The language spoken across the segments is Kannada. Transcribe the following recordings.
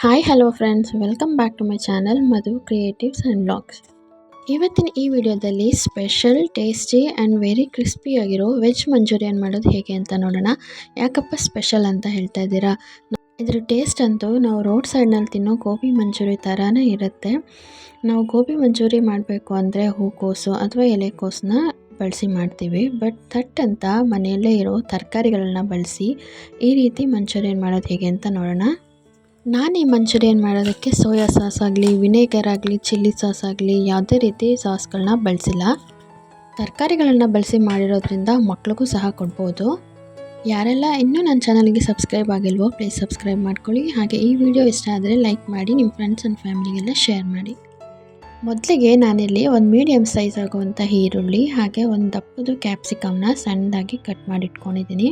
Hi hello friends welcome back to my channel Madhu creatives and blogs ಇವತ್ತಿನ ಈ ವಿಡಿಯೋದಲ್ಲಿ ಸ್ಪೆಷಲ್ ಟೇಸ್ಟಿ ಆ್ಯಂಡ್ ವೆರಿ ಕ್ರಿಸ್ಪಿಯಾಗಿರೋ ವೆಜ್ ಮಂಚೂರಿಯನ್ ಮಾಡೋದು ಹೇಗೆ ಅಂತ ನೋಡೋಣ. ಯಾಕಪ್ಪ ಸ್ಪೆಷಲ್ ಅಂತ ಹೇಳ್ತಾ ಇದ್ದೀರಾ? ಇದ್ರ ಟೇಸ್ಟ್ ಅಂತೂ ನಾವು ರೋಡ್ ಸೈಡ್ನಲ್ಲಿ ತಿನ್ನೋ ಗೋಬಿ ಮಂಚೂರಿ ಥರನೇ ಇರುತ್ತೆ. ನಾವು ಗೋಬಿ ಮಂಚೂರಿ ಮಾಡಬೇಕು ಅಂದರೆ ಹೂಕೋಸು ಅಥವಾ ಎಲೆಕೋಸನ್ನ ಬಳಸಿ ಮಾಡ್ತೀವಿ. ಬಟ್ ಥಟ್ ಅಂತ ಮನೆಯಲ್ಲೇ ಇರೋ ತರಕಾರಿಗಳನ್ನ ಬಳಸಿ ಈ ರೀತಿ ಮಂಚೂರಿಯನ್ ಮಾಡೋದು ಹೇಗೆ ಅಂತ ನೋಡೋಣ. ನಾನು ಈ ಮಂಚೂರಿಯನ್ ಮಾಡೋದಕ್ಕೆ ಸೋಯಾ ಸಾಸ್ ಆಗಲಿ, ವಿನೇಗರ್ ಆಗಲಿ, ಚಿಲ್ಲಿ ಸಾಸ್ ಆಗಲಿ ಯಾವುದೇ ರೀತಿ ಸಾಸ್ಗಳನ್ನ ಬಳಸಿಲ್ಲ. ತರಕಾರಿಗಳನ್ನು ಬಳಸಿ ಮಾಡಿರೋದ್ರಿಂದ ಮಕ್ಳಿಗೂ ಸಹ ಕೊಡ್ಬೋದು. ಯಾರೆಲ್ಲ ಇನ್ನೂ ನನ್ನ ಚಾನಲ್ಗೆ ಸಬ್ಸ್ಕ್ರೈಬ್ ಆಗಿಲ್ವೋ, ಪ್ಲೀಸ್ ಸಬ್ಸ್ಕ್ರೈಬ್ ಮಾಡ್ಕೊಳ್ಳಿ. ಹಾಗೆ ಈ ವಿಡಿಯೋ ಇಷ್ಟ ಆದರೆ ಲೈಕ್ ಮಾಡಿ, ನಿಮ್ಮ ಫ್ರೆಂಡ್ಸ್ ಆ್ಯಂಡ್ ಫ್ಯಾಮಿಲಿಗೆಲ್ಲ ಶೇರ್ ಮಾಡಿ. ಮೊದಲಿಗೆ ನಾನಿಲ್ಲಿ ಒಂದು ಮೀಡಿಯಮ್ ಸೈಜ್ ಆಗುವಂಥ ಈರುಳ್ಳಿ, ಹಾಗೆ ಒಂದು ದಪ್ಪದು ಕ್ಯಾಪ್ಸಿಕಮ್ನ ಸಣ್ಣದಾಗಿ ಕಟ್ ಮಾಡಿಟ್ಕೊಂಡಿದ್ದೀನಿ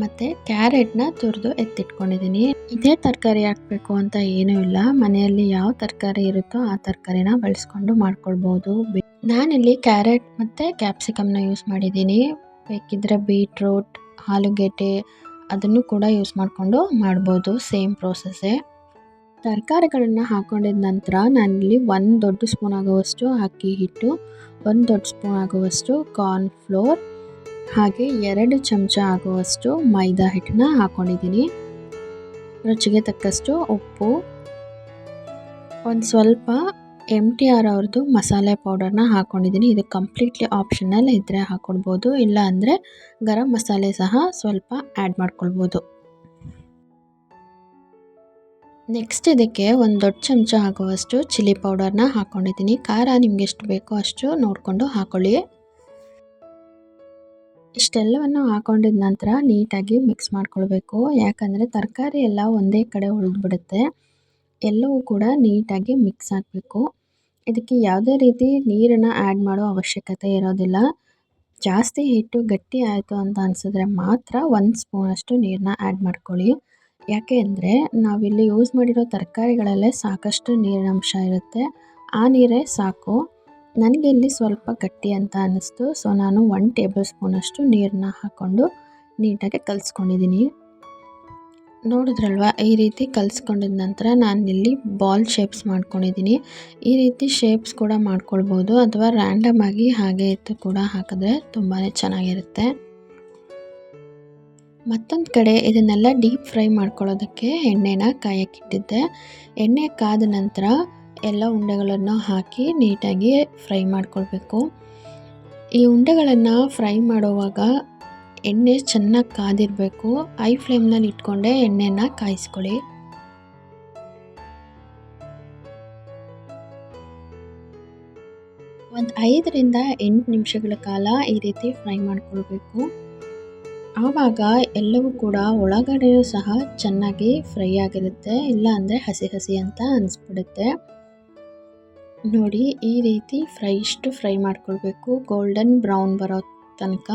ಮತ್ತು ಕ್ಯಾರೆಟ್ನ ತುರಿದು ಎತ್ತಿಟ್ಕೊಂಡಿದ್ದೀನಿ ಇದೇ ತರಕಾರಿ ಹಾಕಬೇಕು ಅಂತ ಏನೂ ಇಲ್ಲ. ಮನೆಯಲ್ಲಿ ಯಾವ ತರಕಾರಿ ಇರುತ್ತೋ ಆ ತರಕಾರಿನ ಬಳಸ್ಕೊಂಡು ಮಾಡ್ಕೊಳ್ಬೋದು. ನಾನಿಲ್ಲಿ ಕ್ಯಾರೆಟ್ ಮತ್ತು ಕ್ಯಾಪ್ಸಿಕಮ್ನ ಯೂಸ್ ಮಾಡಿದ್ದೀನಿ ಬೇಕಿದ್ದರೆ ಬೀಟ್ರೂಟ್ ಆಲೂಗೆಡ್ಡೆ ಅದನ್ನು ಕೂಡ ಯೂಸ್ ಮಾಡಿಕೊಂಡು ಮಾಡ್ಬೋದು ಸೇಮ್ ಪ್ರೋಸೆಸ್ಸೇ ತರಕಾರಿಗಳನ್ನ ಹಾಕೊಂಡಿದ ನಂತರ ನಾನಿಲ್ಲಿ ಒಂದು ದೊಡ್ಡ ಸ್ಪೂನ್ ಆಗುವಷ್ಟು ಅಕ್ಕಿ ಹಿಟ್ಟು, ಒಂದು ದೊಡ್ಡ ಸ್ಪೂನ್ ಆಗುವಷ್ಟು ಕಾರ್ನ್ ಫ್ಲೋರ್ ಹಾಗೆ ಎರಡು ಚಮಚ ಆಗುವಷ್ಟು ಮೈದಾ ಹಿಟ್ಟನ್ನ ಹಾಕ್ಕೊಂಡಿದ್ದೀನಿ ರುಚಿಗೆ ತಕ್ಕಷ್ಟು ಉಪ್ಪು, ಒಂದು ಸ್ವಲ್ಪ ಎಂ ಟಿ ಆರ್ ಅವ್ರದ್ದು ಮಸಾಲೆ ಪೌಡರ್ನ ಹಾಕ್ಕೊಂಡಿದ್ದೀನಿ ಇದು ಕಂಪ್ಲೀಟ್ಲಿ ಆಪ್ಷನಲ್ ಇದ್ದರೆ ಹಾಕ್ಕೊಳ್ಬೋದು ಇಲ್ಲ ಅಂದರೆ ಗರಂ ಮಸಾಲೆ ಸಹ ಸ್ವಲ್ಪ ಆ್ಯಡ್ ಮಾಡ್ಕೊಳ್ಬೋದು. ನೆಕ್ಸ್ಟ್ ಇದಕ್ಕೆ ಒಂದು ದೊಡ್ಡ ಚಮಚ ಆಗುವಷ್ಟು ಚಿಲ್ಲಿ ಪೌಡರ್ನ ಹಾಕ್ಕೊಂಡಿದ್ದೀನಿ ಖಾರ ನಿಮ್ಗೆ ಎಷ್ಟು ಬೇಕೋ ಅಷ್ಟು ನೋಡಿಕೊಂಡು ಹಾಕೊಳ್ಳಿ. ಇಷ್ಟೆಲ್ಲವನ್ನು ಹಾಕೊಂಡಿದ ನಂತರ ನೀಟಾಗಿ ಮಿಕ್ಸ್ ಮಾಡ್ಕೊಳ್ಬೇಕು. ಯಾಕಂದರೆ ತರಕಾರಿ ಎಲ್ಲ ಒಂದೇ ಕಡೆ ಉಳಿದ್ಬಿಡುತ್ತೆ. ಎಲ್ಲವೂ ಕೂಡ ನೀಟಾಗಿ ಮಿಕ್ಸ್ ಹಾಕಬೇಕು ಇದಕ್ಕೆ ಯಾವುದೇ ರೀತಿ ನೀರನ್ನು ಆ್ಯಡ್ ಮಾಡೋ ಅವಶ್ಯಕತೆ ಇರೋದಿಲ್ಲ. ಜಾಸ್ತಿ ಹಿಟ್ಟು ಗಟ್ಟಿ ಆಯಿತು ಅಂತ ಅನಿಸಿದ್ರೆ ಮಾತ್ರ ಒಂದು ಸ್ಪೂನಷ್ಟು ನೀರನ್ನ ಆ್ಯಡ್ ಮಾಡ್ಕೊಳ್ಳಿ. ಯಾಕೆ ಅಂದರೆ ನಾವಿಲ್ಲಿ ಯೂಸ್ ಮಾಡಿರೋ ತರಕಾರಿಗಳಲ್ಲೇ ಸಾಕಷ್ಟು ನೀರಿನಂಶ ಇರುತ್ತೆ. ಆ ನೀರೇ ಸಾಕು. ನನಗೆ ಇಲ್ಲಿ ಸ್ವಲ್ಪ ಗಟ್ಟಿ ಅಂತ ಅನ್ನಿಸ್ತು. ಸೊ ನಾನು ಒನ್ ಟೇಬಲ್ ಸ್ಪೂನಷ್ಟು ನೀರನ್ನ ಹಾಕ್ಕೊಂಡು ನೀಟಾಗಿ ಕಲಿಸ್ಕೊಂಡಿದ್ದೀನಿ ನೋಡಿದ್ರಲ್ವ? ಈ ರೀತಿ ಕಲಿಸ್ಕೊಂಡಿದ ನಂತರ ನಾನು ಇಲ್ಲಿ ಬಾಲ್ ಶೇಪ್ಸ್ ಮಾಡ್ಕೊಂಡಿದ್ದೀನಿ ಈ ರೀತಿ ಶೇಪ್ಸ್ ಕೂಡ ಮಾಡ್ಕೊಳ್ಬೋದು. ಅಥವಾ ರ್ಯಾಂಡಮ್ ಆಗಿ ಹಾಗೆ ಇತ್ತು ಕೂಡ ಹಾಕಿದ್ರೆ ತುಂಬಾ ಚೆನ್ನಾಗಿರುತ್ತೆ. ಮತ್ತೊಂದು ಕಡೆ ಇದನ್ನೆಲ್ಲ ಡೀಪ್ ಫ್ರೈ ಮಾಡ್ಕೊಳ್ಳೋದಕ್ಕೆ ಎಣ್ಣೆನ ಕಾಯಕ್ಕಿಟ್ಟಿದ್ದೆ. ಎಣ್ಣೆ ಕಾದ ನಂತರ ಎಲ್ಲ ಉಂಡೆಗಳನ್ನು ಹಾಕಿ ನೀಟಾಗಿ ಫ್ರೈ ಮಾಡ್ಕೊಳ್ಬೇಕು. ಈ ಉಂಡೆಗಳನ್ನು ಫ್ರೈ ಮಾಡುವಾಗ ಎಣ್ಣೆ ಚೆನ್ನಾಗಿ ಕಾದಿರಬೇಕು. ಐ ಫ್ಲೇಮ್ನಲ್ಲಿ ಇಟ್ಕೊಂಡೆ ಎಣ್ಣೆನ ಕಾಯಿಸ್ಕೊಳ್ಳಿ. ಒಂದು ಐದರಿಂದ ಎಂಟು ನಿಮಿಷಗಳ ಕಾಲ ಈ ರೀತಿ ಫ್ರೈ ಮಾಡ್ಕೊಳ್ಬೇಕು. ಆವಾಗ ಎಲ್ಲವೂ ಕೂಡ ಒಳಗಡೆಯೂ ಸಹ ಚೆನ್ನಾಗಿ ಫ್ರೈ ಆಗಿರುತ್ತೆ ಇಲ್ಲ ಅಂದರೆ ಹಸಿ ಹಸಿ ಅಂತ ಅನಿಸ್ಬಿಡುತ್ತೆ. ನೋಡಿ, ಈ ರೀತಿ ಫ್ರೈ ಇಷ್ಟು ಫ್ರೈ ಮಾಡ್ಕೊಳ್ಬೇಕು. ಗೋಲ್ಡನ್ ಬ್ರೌನ್ ಬರೋ ತನಕ.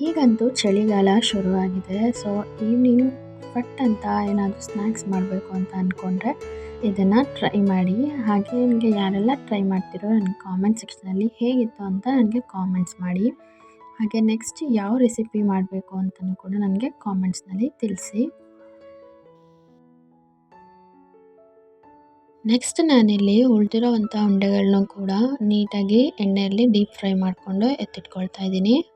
ಈಗಂತೂ ಚಳಿಗಾಲ ಶುರುವಾಗಿದೆ. ಸೊ, ಈವ್ನಿಂಗ್ ಫಟ್ ಅಂತ ಏನಾದರೂ ಸ್ನ್ಯಾಕ್ಸ್ ಮಾಡಬೇಕು ಅಂತ ಅಂದ್ಕೊಂಡ್ರೆ ಇದನ್ನು ಟ್ರೈ ಮಾಡಿ. ಹಾಗೆ ನನಗೆ ಯಾರೆಲ್ಲ ಟ್ರೈ ಮಾಡ್ತಿರೋ ನನ್ನ ಕಾಮೆಂಟ್ ಸೆಕ್ಷನಲ್ಲಿ ಹೇಗಿತ್ತು ಅಂತ ನನಗೆ ಕಾಮೆಂಟ್ಸ್ ಮಾಡಿ. ಹಾಗೆ ನೆಕ್ಸ್ಟ್ ಯಾವ ರೆಸಿಪಿ ಮಾಡಬೇಕು ಅಂತಲೂ ಕೂಡ ನನಗೆ ಕಾಮೆಂಟ್ಸ್ನಲ್ಲಿ ತಿಳಿಸಿ. ನೆಕ್ಸ್ಟ್ ನಾನಿಲ್ಲಿ ಉಳಿದಿರೋವಂಥ ಉಂಡೆಗಳನ್ನೂ ಕೂಡ ನೀಟಾಗಿ ಎಣ್ಣೆಯಲ್ಲಿ ಡೀಪ್ ಫ್ರೈ ಮಾಡಿಕೊಂಡು ಎತ್ತಿಟ್ಕೊಳ್ತಾ ಇದ್ದೀನಿ.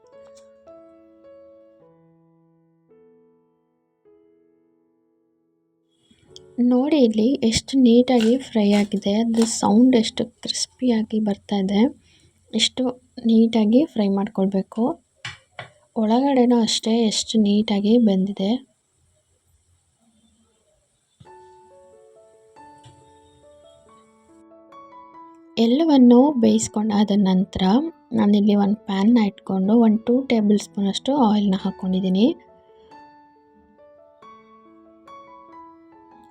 ನೋಡಿ ಇಲ್ಲಿ ಎಷ್ಟು ನೀಟಾಗಿ ಫ್ರೈ ಆಗಿದೆ. ಅದು ಸೌಂಡ್ ಎಷ್ಟು ಕ್ರಿಸ್ಪಿಯಾಗಿ ಬರ್ತಾ ಇದೆ. ಎಷ್ಟು ನೀಟಾಗಿ ಫ್ರೈ ಮಾಡ್ಕೊಳ್ಬೇಕು. ಒಳಗಡೆನೂ ಅಷ್ಟೇ ಎಷ್ಟು ನೀಟಾಗಿ ಬೆಂದಿದೆ. ಎಲ್ಲವನ್ನು ಬೇಯಿಸ್ಕೊಂಡಾದ ನಂತರ ನಾನಿಲ್ಲಿ ಒಂದು ಪ್ಯಾನ್ನ ಇಟ್ಕೊಂಡು ಒಂದು ಟೂ ಟೇಬಲ್ ಸ್ಪೂನಷ್ಟು ಆಯಿಲ್ನ ಹಾಕ್ಕೊಂಡಿದ್ದೀನಿ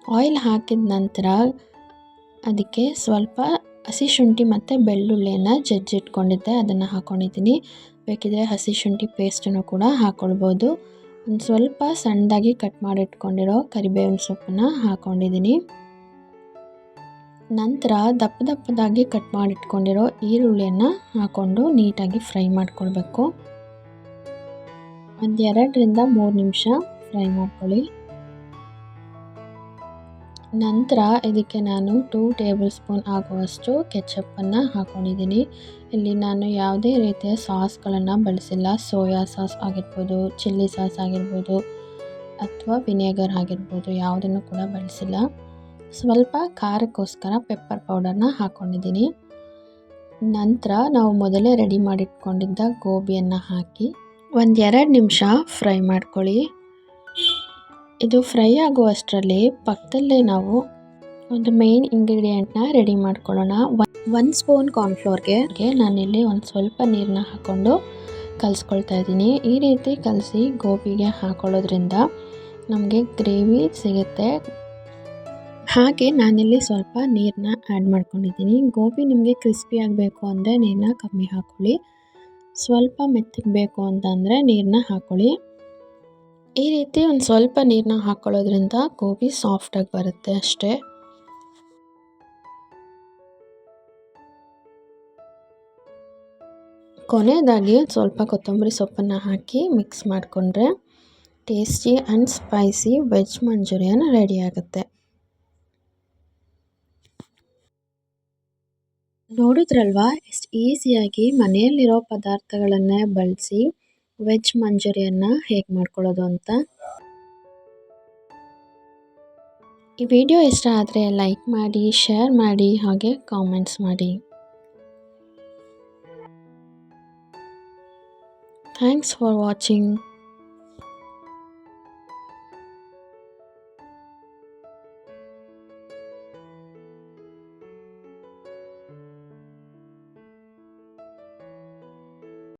ಆಯಿಲ್ ಹಾಕಿದ ನಂತರ ಅದಕ್ಕೆ ಸ್ವಲ್ಪ ಹಸಿ ಶುಂಠಿ ಮತ್ತು ಬೆಳ್ಳುಳ್ಳಿಯನ್ನು ಜಜ್ಜಿಟ್ಕೊಂಡಿದ್ದೆ. ಅದನ್ನು ಹಾಕ್ಕೊಂಡಿದ್ದೀನಿ ಬೇಕಿದ್ರೆ ಹಸಿ ಶುಂಠಿ ಪೇಸ್ಟನ್ನು ಕೂಡ ಹಾಕ್ಕೊಳ್ಬೋದು ಒಂದು ಸ್ವಲ್ಪ ಸಣ್ಣದಾಗಿ ಕಟ್ ಮಾಡಿಟ್ಕೊಂಡಿರೋ ಕರಿಬೇವಿನ ಸೊಪ್ಪನ್ನು ಹಾಕ್ಕೊಂಡಿದ್ದೀನಿ ನಂತರ ದಪ್ಪ ದಪ್ಪದಾಗಿ ಕಟ್ ಮಾಡಿಟ್ಕೊಂಡಿರೋ ಈರುಳ್ಳಿಯನ್ನು ಹಾಕ್ಕೊಂಡು ನೀಟಾಗಿ ಫ್ರೈ ಮಾಡ್ಕೊಳ್ಬೇಕು. ಒಂದು ಎರಡರಿಂದ ಮೂರು ನಿಮಿಷ ಫ್ರೈ ಮಾಡ್ಕೊಳ್ಳಿ. ನಂತರ ಇದಕ್ಕೆ ನಾನು ಟೂ ಟೇಬಲ್ ಸ್ಪೂನ್ ಆಗುವಷ್ಟು ಕೆಚಪ್ಪನ್ನು ಹಾಕ್ಕೊಂಡಿದ್ದೀನಿ ಇಲ್ಲಿ ನಾನು ಯಾವುದೇ ರೀತಿಯ ಸಾಸ್ಗಳನ್ನು ಬಳಸಿಲ್ಲ. ಸೋಯಾ ಸಾಸ್ ಆಗಿರ್ಬೋದು ಚಿಲ್ಲಿ ಸಾಸ್ ಆಗಿರ್ಬೋದು ಅಥವಾ ವಿನೆಗರ್ ಆಗಿರ್ಬೋದು ಯಾವುದನ್ನು ಕೂಡ ಬಳಸಿಲ್ಲ. ಸ್ವಲ್ಪ ಖಾರಕ್ಕೋಸ್ಕರ ಪೆಪ್ಪರ್ ಪೌಡರ್ನ ಹಾಕ್ಕೊಂಡಿದ್ದೀನಿ ನಂತರ ನಾವು ಮೊದಲೇ ರೆಡಿ ಮಾಡಿಟ್ಕೊಂಡಿದ್ದ ಗೋಬಿಯನ್ನು ಹಾಕಿ ಒಂದೆರಡು ನಿಮಿಷ ಫ್ರೈ ಮಾಡ್ಕೊಳ್ಳಿ. ಇದು ಫ್ರೈ ಆಗುವಷ್ಟರಲ್ಲಿ ಪಕ್ಕದಲ್ಲೇ ನಾವು ಒಂದು ಮೇನ್ ಇಂಗ್ರೀಡಿಯೆಂಟ್ನ ರೆಡಿ ಮಾಡ್ಕೊಳ್ಳೋಣ. ಒನ್ ಸ್ಪೂನ್ ಕಾರ್ನ್ಫ್ಲೋರ್ಗೆ ನಾನಿಲ್ಲಿ ಒಂದು ಸ್ವಲ್ಪ ನೀರನ್ನ ಹಾಕ್ಕೊಂಡು ಕಲಿಸ್ಕೊಳ್ತಾ ಇದ್ದೀನಿ. ಈ ರೀತಿ ಕಲಸಿ ಗೋಬಿಗೆ ಹಾಕೊಳ್ಳೋದ್ರಿಂದ ನಮಗೆ ಗ್ರೇವಿ ಸಿಗುತ್ತೆ. ಹಾಗೆ ನಾನಿಲ್ಲಿ ಸ್ವಲ್ಪ ನೀರನ್ನ ಆ್ಯಡ್ ಮಾಡ್ಕೊಂಡಿದ್ದೀನಿ. ಗೋಬಿ ನಿಮಗೆ ಕ್ರಿಸ್ಪಿ ಆಗಬೇಕು ಅಂದರೆ ನೀರನ್ನ ಕಮ್ಮಿ ಹಾಕ್ಕೊಳ್ಳಿ ಸ್ವಲ್ಪ ಮೆತ್ತಗೆ ಬೇಕು ಅಂತಂದರೆ ನೀರನ್ನ ಹಾಕ್ಕೊಳ್ಳಿ ಈ ರೀತಿ ಒಂದು ಸ್ವಲ್ಪ ನೀರನ್ನ ಹಾಕ್ಕೊಳ್ಳೋದ್ರಿಂದ ಗೋಬಿ ಸಾಫ್ಟಾಗಿ ಬರುತ್ತೆ ಅಷ್ಟೇ. ಕೊನೆಯದಾಗಿ ಸ್ವಲ್ಪ ಕೊತ್ತಂಬರಿ ಸೊಪ್ಪನ್ನು ಹಾಕಿ ಮಿಕ್ಸ್ ಮಾಡಿಕೊಂಡ್ರೆ tasty and spicy veg Manchurian ರೆಡಿಯಾಗುತ್ತೆ ನೋಡಿದ್ರಲ್ವಾ, ಎಷ್ಟು ಈಸಿಯಾಗಿ ಮನೆಯಲ್ಲಿರೋ ಪದಾರ್ಥಗಳನ್ನೇ ಬಳಸಿ ವೆಜ್ ಮಂಚೂರಿಯನ್ನ ಹೇಗೆ ಮಾಡ್ಕೊಳ್ಳೋದು ಅಂತ. ಈ ವಿಡಿಯೋ ಇಷ್ಟ ಆದರೆ ಲೈಕ್ ಮಾಡಿ, ಶೇರ್ ಮಾಡಿ ಹಾಗೆ ಕಾಮೆಂಟ್ಸ್ ಮಾಡಿ. Thanks for watching.